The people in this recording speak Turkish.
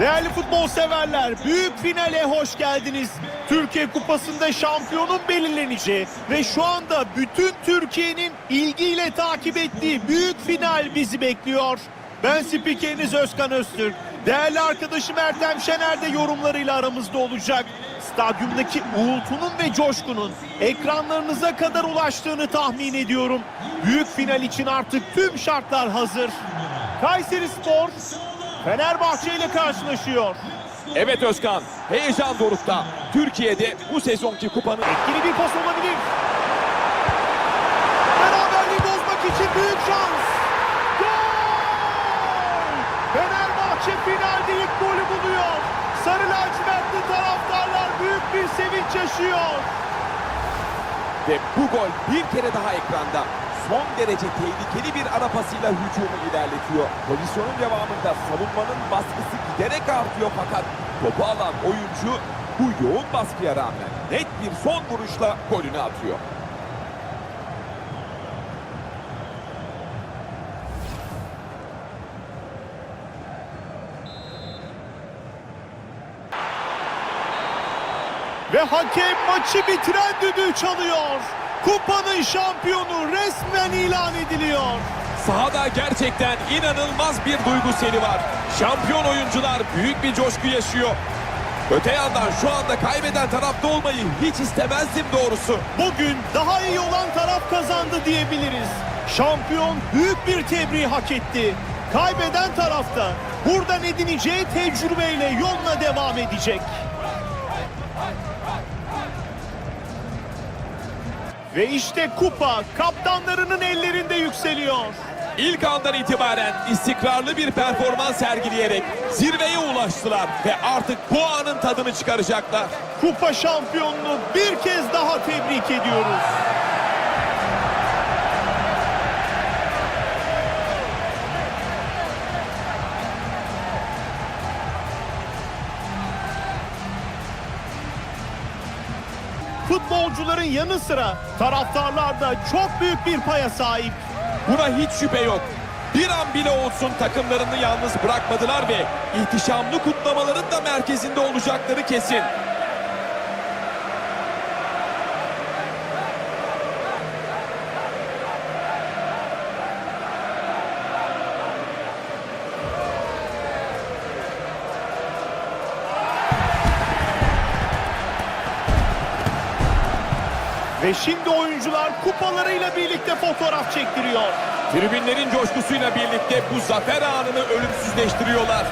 Değerli futbol severler, büyük finale hoş geldiniz. Türkiye Kupası'nda şampiyonun belirleneceği ve şu anda bütün Türkiye'nin ilgiyle takip ettiği büyük final bizi bekliyor. Ben spikeriniz Özkan Öztürk. Değerli arkadaşım Ertem Şener de yorumlarıyla aramızda olacak. Stadyumdaki uğultunun ve coşkunun ekranlarınıza kadar ulaştığını tahmin ediyorum. Büyük final için artık tüm şartlar hazır. Kayseri Spor Fenerbahçe ile karşılaşıyor. Evet Özkan, heyecan dorukta. Türkiye'de bu sezonki kupanın Etkili bir pas olabilir. Beraberliği bozmak için büyük şans. Gol! Fenerbahçe finalde ilk golü buluyor. Sarı lacivertli taraftarlar büyük bir sevinç yaşıyor. ve bu gol bir kere daha ekranda. Son derece tehlikeli bir ara pasıyla hücumu ilerletiyor. Pozisyonun devamında savunmanın baskısı giderek artıyor fakat topu alan oyuncu bu yoğun baskıya rağmen net bir son vuruşla golünü atıyor. Ve hakem maçı bitiren düdüğü çalıyor. Kupanın şampiyonu resmen ilan ediliyor. Sahada gerçekten inanılmaz bir duygu seli var. Şampiyon oyuncular büyük bir coşku yaşıyor. Öte yandan şu anda kaybeden tarafta olmayı hiç istemezdim doğrusu. Bugün daha iyi olan taraf kazandı diyebiliriz. Şampiyon büyük bir tebriği hak etti. Kaybeden tarafta buradan edineceği tecrübeyle yoluna devam edecek. Ve işte kupa kaptanlarının ellerinde yükseliyor. İlk andan itibaren istikrarlı bir performans sergileyerek zirveye ulaştılar ve artık bu anın tadını çıkaracaklar. Kupa şampiyonluğu bir kez daha tebrik ediyoruz. Futbolcuların yanı sıra taraftarlar da çok büyük bir paya sahip. Buna hiç şüphe yok. Bir an bile olsun takımlarını yalnız bırakmadılar ve ihtişamlı kutlamaların da merkezinde olacakları kesin. Ve şimdi oyuncular kupalarıyla birlikte fotoğraf çektiriyor. Tribünlerin coşkusuyla birlikte bu zafer anını ölümsüzleştiriyorlar.